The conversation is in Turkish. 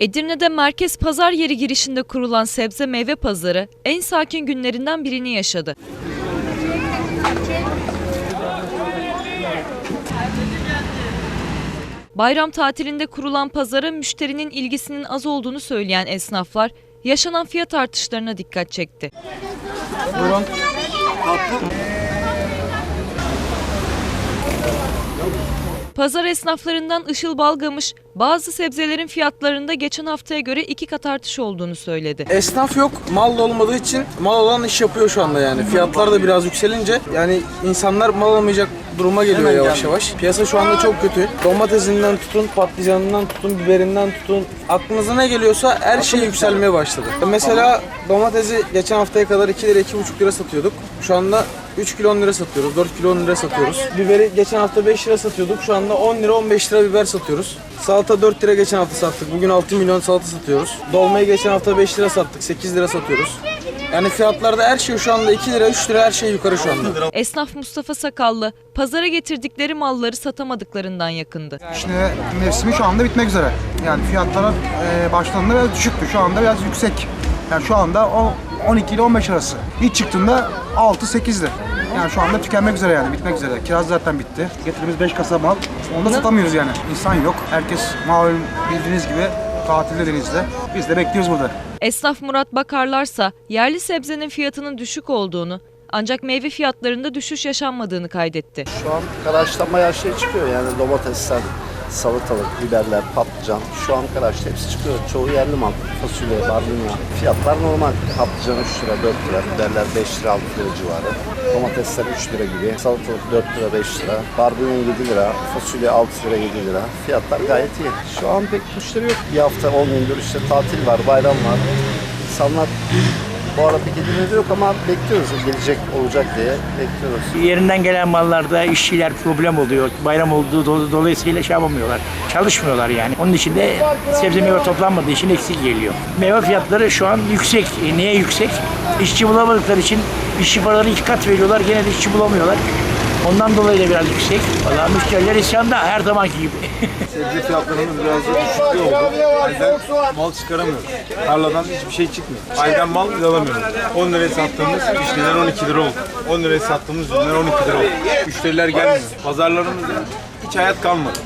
Edirne'de merkez pazar yeri girişinde kurulan sebze meyve pazarı en sakin günlerinden birini yaşadı. Bayram tatilinde kurulan pazara müşterinin ilgisinin az olduğunu söyleyen esnaflar yaşanan fiyat artışlarına dikkat çekti. Buyurun. Pazar esnaflarından Işıl Balgamış bazı sebzelerin fiyatlarında geçen haftaya göre iki kat artış olduğunu söyledi. Esnaf yok. Mal da olmadığı için mal olan iş yapıyor şu anda yani. Fiyatlar da biraz yükselince yani insanlar mal alamayacak duruma geliyor yavaş yavaş. Piyasa şu anda çok kötü. Domatesinden tutun, patlıcanından tutun, biberinden tutun. Aklınıza ne geliyorsa her şey yükselmeye başladı. Mesela domatesi geçen haftaya kadar 2 lira 2,5 lira satıyorduk. Şu anda 3 kilo 10 lira satıyoruz, 4 kilo 10 lira satıyoruz. Biberi geçen hafta 5 lira satıyorduk. Şu anda 10 lira 15 lira biber satıyoruz. Salata 4 lira geçen hafta sattık. Bugün 6 milyon salata satıyoruz. Dolmayı geçen hafta 5 lira sattık. 8 lira satıyoruz. Yani fiyatlarda her şey şu anda 2 lira 3 lira her şey yukarı şu anda. Esnaf Mustafa Sakallı pazara getirdikleri malları satamadıklarından yakındı. Şimdi mevsimi şu anda bitmek üzere. Yani fiyatlar e, başlarında biraz düşüktü. Şu anda biraz yüksek. Yani şu anda o 12 ile 15 arası. İlk çıktığında 6-8'di. Yani şu anda tükenmek üzere yani bitmek üzere. Kiraz zaten bitti. Getirdiğimiz 5 kasa mal. Onu da satamıyoruz yani. İnsan yok. Herkes malum bildiğiniz gibi tatilde denizde. Biz de bekliyoruz burada. Esnaf Murat Bakarlarsa yerli sebzenin fiyatının düşük olduğunu ancak meyve fiyatlarında düşüş yaşanmadığını kaydetti. Şu an karşılamaya şey çıkıyor yani domatesler, salatalık, biberler, patlıcan. Şu an karşıda hepsi çıkıyor. Çoğu yerli mal. Fasulye, barbunya. Fiyatlar normal. Patlıcan 3 lira, 4 lira, biberler 5 lira, 6 lira civarı. Domatesler 3 lira gibi. Salatalık 4 lira, 5 lira. Barbunya 7 lira, fasulye 6 lira, 7 lira. Fiyatlar gayet iyi. Şu an pek müşteri yok. Bir hafta 10 gündür işte tatil var, bayram var. İnsanlar bu ara pek Edirne'de yok ama bekliyoruz gelecek olacak diye bekliyoruz. Yerinden gelen mallarda işçiler problem oluyor. Bayram olduğu do- dolayısıyla şey yapamıyorlar. Çalışmıyorlar yani. Onun için de sebze meyve toplanmadığı için eksik geliyor. Meyve fiyatları şu an yüksek. E, niye yüksek? İşçi bulamadıkları için işçi paraları iki kat veriyorlar. Gene de işçi bulamıyorlar. Ondan dolayı da biraz yüksek. Vallahi müşteriler isyanda her zamanki gibi. sebze fiyatlarımız biraz da düşüklü oldu. Yüzden mal çıkaramıyoruz. Tarladan hiçbir şey çıkmıyor. Aydan mal alamıyoruz. 10 liraya sattığımız üşleden 12 lira oldu. 10 liraya sattığımız ürünler 12 lira oldu. Müşteriler gelmiyor. Pazarlarımızda hiç hayat kalmadı.